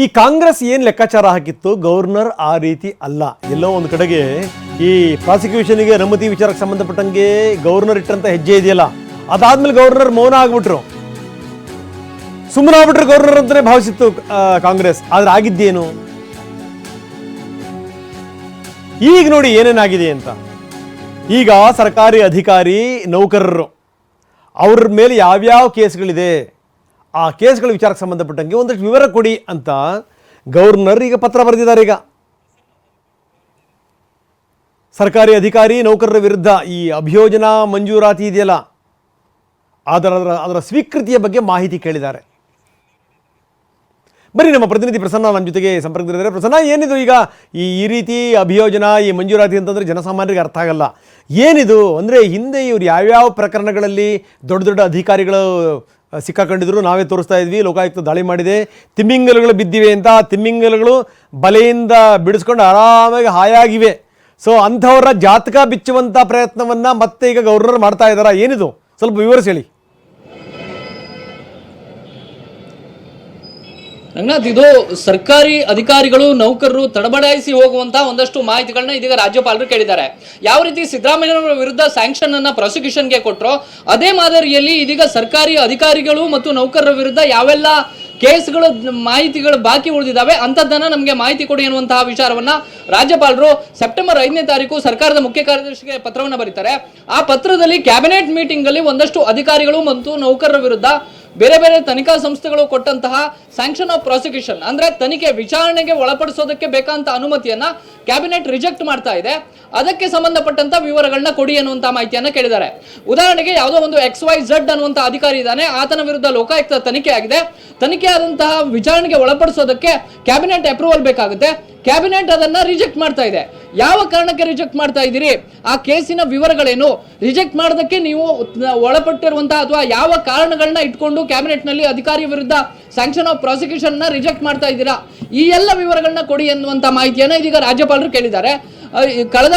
ಈ ಕಾಂಗ್ರೆಸ್ ಏನು ಲೆಕ್ಕಾಚಾರ ಹಾಕಿತ್ತು? ಗವರ್ನರ್ ಆ ರೀತಿ ಅಲ್ಲ. ಎಲ್ಲೋ ಒಂದು ಕಡೆಗೆ ಈ ಪ್ರಾಸಿಕ್ಯೂಷನ್ಗೆ ಅನುಮತಿ ವಿಚಾರಕ್ಕೆ ಸಂಬಂಧಪಟ್ಟಂಗೆ ಗವರ್ನರ್ ಇಟ್ಟಂತ ಹೆಜ್ಜೆ ಇದೆಯಲ್ಲ, ಅದಾದ್ಮೇಲೆ ಗವರ್ನರ್ ಮೌನ ಆಗ್ಬಿಟ್ರು. ಸುಮ್ಮನೆ ಆಗ್ಬಿಟ್ರು ಗವರ್ನರ್ ಅಂತಾನೆ ಭಾವಿಸಿತ್ತು ಕಾಂಗ್ರೆಸ್. ಆದ್ರೆ ಆಗಿದ್ದೇನು? ಈಗ ನೋಡಿ ಏನೇನಾಗಿದೆ ಅಂತ. ಈಗ ಸರ್ಕಾರಿ ಅಧಿಕಾರಿ ನೌಕರರು, ಅವ್ರ ಮೇಲೆ ಯಾವ್ಯಾವ ಕೇಸ್ಗಳಿದೆ? ಆ ಕೇಸ್ಗಳ ವಿಚಾರಕ್ಕೆ ಸಂಬಂಧಪಟ್ಟಂಗೆ ಒಂದಷ್ಟು ವಿವರ ಕೊಡಿ ಅಂತ ಗವರ್ನರ್ ಈಗ ಪತ್ರ ಬರೆದಿದ್ದಾರೆ ಈಗ. ಸರ್ಕಾರಿ ಅಧಿಕಾರಿ, ನೌಕರರ ವಿರುದ್ಧ ಈ ಅಭಿಯೋಜನಾ ಮಂಜೂರಾತಿ ಇದೆಯಲ್ಲ? ಅದರ, ಅದರ- ಸ್ವೀಕೃತಿಯ ಬಗ್ಗೆ ಮಾಹಿತಿ ಕೇಳಿದ್ದಾರೆ. ಬರಿ ನಮ್ಮ ಪ್ರತಿನಿಧಿ ಪ್ರಸನ್ನ ನಮ್ಮ ಜೊತೆಗೆ ಸಂಪರ್ಕದಲ್ಲಿದ್ದಾರೆ. ಪ್ರಸನ್ನ, ಏನಿದು ಈಗ ಈ ಈ ರೀತಿ ಅಭಿಯೋಜನಾ, ಈ ಮಂಜೂರಾತಿ ಅಂತಂದರೆ ಜನಸಾಮಾನ್ಯರಿಗೆ ಅರ್ಥ ಆಗಲ್ಲ. ಏನಿದು ಅಂದರೆ ಹಿಂದೆ ಇವರು ಯಾವ್ಯಾವ ಪ್ರಕರಣಗಳಲ್ಲಿ ದೊಡ್ಡ ದೊಡ್ಡ ಅಧಿಕಾರಿಗಳು ಸಿಕ್ಕಾಕೊಂಡಿದ್ರು. ನಾವೇ ತೋರಿಸ್ತಾ ಇದ್ವಿ, ಲೋಕಾಯುಕ್ತ ದಾಳಿ ಮಾಡಿದೆ. ತಿಮ್ಮಿಂಗಲಗಳು ಬಿದ್ದಿವೆ ಅಂತ ತಿಮ್ಮಿಂಗಲಗಳು ಬಲೆಯಿಂದ ಬಿಡಿಸ್ಕೊಂಡು ಆರಾಮಾಗಿ ಹಾಯಾಗಿವೆ. ಸೊ ಅಂಥವರ ಜಾತಕ ಬಿಚ್ಚುವಂಥ ಪ್ರಯತ್ನವನ್ನು ಮತ್ತೆ ಈಗ ಗವರ್ನರ್ ಮಾಡ್ತಾ ಇದ್ದಾರಾ? ಏನಿದು? ಸ್ವಲ್ಪ ವಿವರಿಸಿ ಹೇಳಿ. ರಂಗನಾಥ್, ಇದು ಸರ್ಕಾರಿ ಅಧಿಕಾರಿಗಳು, ನೌಕರರು ತಡಬಡಾಯಿಸಿ ಹೋಗುವಂತಹ ಒಂದಷ್ಟು ಮಾಹಿತಿಗಳನ್ನ ಇದೀಗ ರಾಜ್ಯಪಾಲರು ಕೇಳಿದ್ದಾರೆ. ಯಾವ ರೀತಿ ಸಿದ್ದರಾಮಯ್ಯನವರ ವಿರುದ್ಧ ಸ್ಯಾಂಕ್ಷನ್ ಅನ್ನ ಪ್ರಾಸಿಕ್ಯೂಷನ್ಗೆ ಕೊಟ್ಟರೋ ಅದೇ ಮಾದರಿಯಲ್ಲಿ ಇದೀಗ ಸರ್ಕಾರಿ ಅಧಿಕಾರಿಗಳು ಮತ್ತು ನೌಕರರ ವಿರುದ್ಧ ಯಾವೆಲ್ಲ ಕೇಸ್ಗಳು, ಮಾಹಿತಿಗಳು ಬಾಕಿ ಉಳಿದಿದ್ದಾವೆ, ಅಂಥದ್ದನ್ನ ನಮಗೆ ಮಾಹಿತಿ ಕೊಡಿ ಎನ್ನುವಂತಹ ವಿಚಾರವನ್ನ ರಾಜ್ಯಪಾಲರು ಸೆಪ್ಟೆಂಬರ್ ಐದನೇ ತಾರೀಕು ಸರ್ಕಾರದ ಮುಖ್ಯ ಕಾರ್ಯದರ್ಶಿಗೆ ಪತ್ರವನ್ನ ಬರೀತಾರೆ. ಆ ಪತ್ರದಲ್ಲಿ ಕ್ಯಾಬಿನೆಟ್ ಮೀಟಿಂಗ್ ಅಲ್ಲಿ ಒಂದಷ್ಟು ಅಧಿಕಾರಿಗಳು ಮತ್ತು ನೌಕರರ ವಿರುದ್ಧ ಬೇರೆ ಬೇರೆ ತನಿಖಾ ಸಂಸ್ಥೆಗಳು ಕೊಟ್ಟಂತಹ ಸ್ಯಾಂಕ್ಷನ್ ಆಫ್ ಪ್ರಾಸಿಕ್ಯೂಷನ್ ಅಂದ್ರೆ ತನಿಖೆ ವಿಚಾರಣೆಗೆ ಒಳಪಡಿಸೋದಕ್ಕೆ ಬೇಕಾದಂತ ಅನುಮತಿಯನ್ನ ಕ್ಯಾಬಿನೆಟ್ ರಿಜೆಕ್ಟ್ ಮಾಡ್ತಾ ಇದೆ. ಅದಕ್ಕೆ ಸಂಬಂಧಪಟ್ಟಂತ ವಿವರಗಳನ್ನ ಕೊಡಿ ಅನ್ನುವಂತ ಮಾಹಿತಿಯನ್ನ ಕೇಳಿದ್ದಾರೆ. ಉದಾಹರಣೆಗೆ ಯಾವುದೋ ಒಂದು ಎಕ್ಸ್ ವೈ ಝಡ್ ಅನ್ನುವಂತ ಅಧಿಕಾರಿ ಇದ್ದಾನೆ, ಆತನ ವಿರುದ್ಧ ಲೋಕಾಯುಕ್ತ ತನಿಖೆ ಆಗಿದೆ. ತನಿಖೆ ಆದಂತಹ ವಿಚಾರಣೆಗೆ ಒಳಪಡಿಸೋದಕ್ಕೆ ಕ್ಯಾಬಿನೆಟ್ ಅಪ್ರೂವಲ್ ಬೇಕಾಗುತ್ತೆ. ಕ್ಯಾಬಿನೆಟ್ ಅದನ್ನ ರಿಜೆಕ್ಟ್ ಮಾಡ್ತಾ ಇದೆ. ಯಾವ ಕಾರಣಕ್ಕೆ ರಿಜೆಕ್ಟ್ ಮಾಡ್ತಾ ಇದ್ದೀರಿ? ಆ ಕೇಸಿನ ವಿವರಗಳೇನು? ರಿಜೆಕ್ಟ್ ಮಾಡೋದಕ್ಕೆ ನೀವು ಒಳಪಟ್ಟಿರುವಂತಹ ಅಥವಾ ಯಾವ ಕಾರಣಗಳನ್ನ ಇಟ್ಕೊಂಡು ಕ್ಯಾಬಿನೆಟ್ನಲ್ಲಿ ಅಧಿಕಾರಿ ವಿರುದ್ಧ ಸ್ಯಾಂಕ್ಷನ್ ಆಫ್ ಪ್ರಾಸಿಕ್ಯೂಷನ್ನ ರಿಜೆಕ್ಟ್ ಮಾಡ್ತಾ ಇದ್ದೀರಾ? ಈ ಎಲ್ಲ ವಿವರಗಳನ್ನ ಕೊಡಿ ಎನ್ನುವಂತ ಮಾಹಿತಿಯನ್ನ ಇದೀಗ ರಾಜ್ಯಪಾಲರು ಕೇಳಿದ್ದಾರೆ. ಕಳೆದ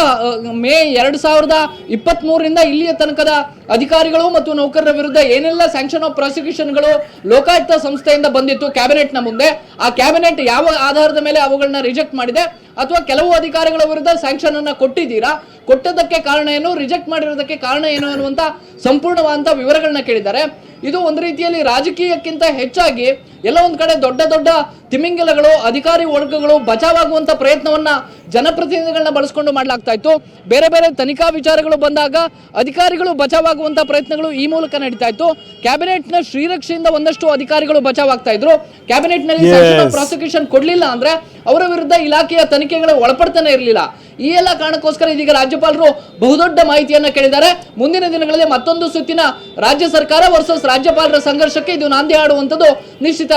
ಮೇ ಎರಡು ಸಾವಿರದ ಇಪ್ಪತ್ತ್ ಮೂರರಿಂದ ಇಲ್ಲಿಯ ತನಕದ ಅಧಿಕಾರಿಗಳು ಮತ್ತು ನೌಕರರ ವಿರುದ್ಧ ಏನೆಲ್ಲ ಸ್ಯಾಂಕ್ಷನ್ ಆಫ್ ಪ್ರಾಸಿಕ್ಯೂಷನ್ಗಳು ಲೋಕಾಯುಕ್ತ ಸಂಸ್ಥೆಯಿಂದ ಬಂದಿತ್ತು ಕ್ಯಾಬಿನೆಟ್ನ ಮುಂದೆ, ಆ ಕ್ಯಾಬಿನೆಟ್ ಯಾವ ಆಧಾರದ ಮೇಲೆ ಅವುಗಳನ್ನ ರಿಜೆಕ್ಟ್ ಮಾಡಿದೆ ಅಥವಾ ಕೆಲವು ಅಧಿಕಾರಿಗಳ ವಿರುದ್ಧ ಸ್ಯಾಂಕ್ಷನ್ ಅನ್ನ ಕೊಟ್ಟಿದ್ದೀರಾ? ಕೊಟ್ಟದಕ್ಕೆ ಕಾರಣ ಏನು? ರಿಜೆಕ್ಟ್ ಮಾಡಿರೋದಕ್ಕೆ ಕಾರಣ ಏನು ಅನ್ನುವಂತ ಸಂಪೂರ್ಣವಾದಂತ ವಿವರಗಳನ್ನ ಕೇಳಿದ್ದಾರೆ. ಇದು ಒಂದು ರೀತಿಯಲ್ಲಿ ರಾಜಕೀಯಕ್ಕಿಂತ ಹೆಚ್ಚಾಗಿ ಎಲ್ಲ ಒಂದು ಕಡೆ ದೊಡ್ಡ ದೊಡ್ಡ ತಿಮಿಂಗಲಗಳು ಅಧಿಕಾರಿ ವರ್ಗಗಳು ಬಚಾವಾಗುವಂತ ಪ್ರಯತ್ನವನ್ನ ಜನಪ್ರತಿನಿಧಿಗಳನ್ನ ಬಳಸ್ಕೊಂಡು ಮಾಡಲಾಗ್ತಾ ಇತ್ತು. ಬೇರೆ ಬೇರೆ ತನಿಖಾ ವಿಚಾರಗಳು ಬಂದಾಗ ಅಧಿಕಾರಿಗಳು ಬಚಾವಾಗುವಂತ ಪ್ರಯತ್ನಗಳು ಈ ಮೂಲಕ ನಡೀತಾ ಇತ್ತು. ಕ್ಯಾಬಿನೆಟ್ನ ಶ್ರೀರಕ್ಷೆಯಿಂದ ಒಂದಷ್ಟು ಅಧಿಕಾರಿಗಳು ಬಚಾವಾಗ್ತಾ ಇದ್ರು. ಕ್ಯಾಬಿನೆಟ್ನಲ್ಲಿ. ಪ್ರಾಸಿಕ್ಯೂಷನ್ ಕೊಡ್ಲಿಲ್ಲ ಅಂದ್ರೆ ಅವರ ವಿರುದ್ಧ ಇಲಾಖೆಯ ತನಿಖೆಗಳ ಒಳಪಡ್ತಾನೆ ಇರಲಿಲ್ಲ. ಈ ಎಲ್ಲ ಕಾರಣಕ್ಕೋಸ್ಕರ ಇದೀಗ ರಾಜ್ಯಪಾಲರು ಬಹುದೊಡ್ಡ ಮಾಹಿತಿಯನ್ನ ಕೇಳಿದ್ದಾರೆ. ಮುಂದಿನ ದಿನಗಳಲ್ಲಿ ಮತ್ತೊಂದು ಸುತ್ತಿನ ರಾಜ್ಯ ಸರ್ಕಾರ ವರ್ಸಸ್ ರಾಜ್ಯಪಾಲರ ಸಂಘರ್ಷಕ್ಕೆ ಇದು ನಾಂದಿ ಆಡುವಂಥದ್ದು ನಿಶ್ಚಿತ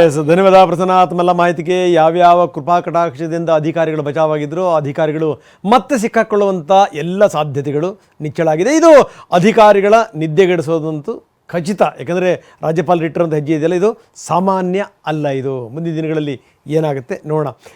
ಎಸ್ ಧನ್ಯವಾದ ಪ್ರಸನ್ನ ಮಲ್ಲ ಮಾಹಿತಿಗೆ. ಯಾವ್ಯಾವ ಕೃಪಾ ಕಟಾಕ್ಷದಿಂದ ಅಧಿಕಾರಿಗಳು ಬಚಾವಾಗಿದ್ರು ಅಧಿಕಾರಿಗಳು ಮತ್ತೆ ಸಿಕ್ಕಾಕೊಳ್ಳುವಂಥ ಎಲ್ಲ ಸಾಧ್ಯತೆಗಳು ನಿಚ್ಚಳಾಗಿದೆ. ಇದು ಅಧಿಕಾರಿಗಳ ನಿದ್ದೆಗೆಡಿಸೋದಂತೂ ಖಚಿತ. ಯಾಕಂದರೆ ರಾಜ್ಯಪಾಲರು ಇಟ್ಟಿರುವಂಥ ಹೆಜ್ಜೆ ಇದೆಯಲ್ಲ, ಇದು ಸಾಮಾನ್ಯ ಅಲ್ಲ ಇದು. ಮುಂದಿನ ದಿನಗಳಲ್ಲಿ ಏನಾಗುತ್ತೆ ನೋಡೋಣ.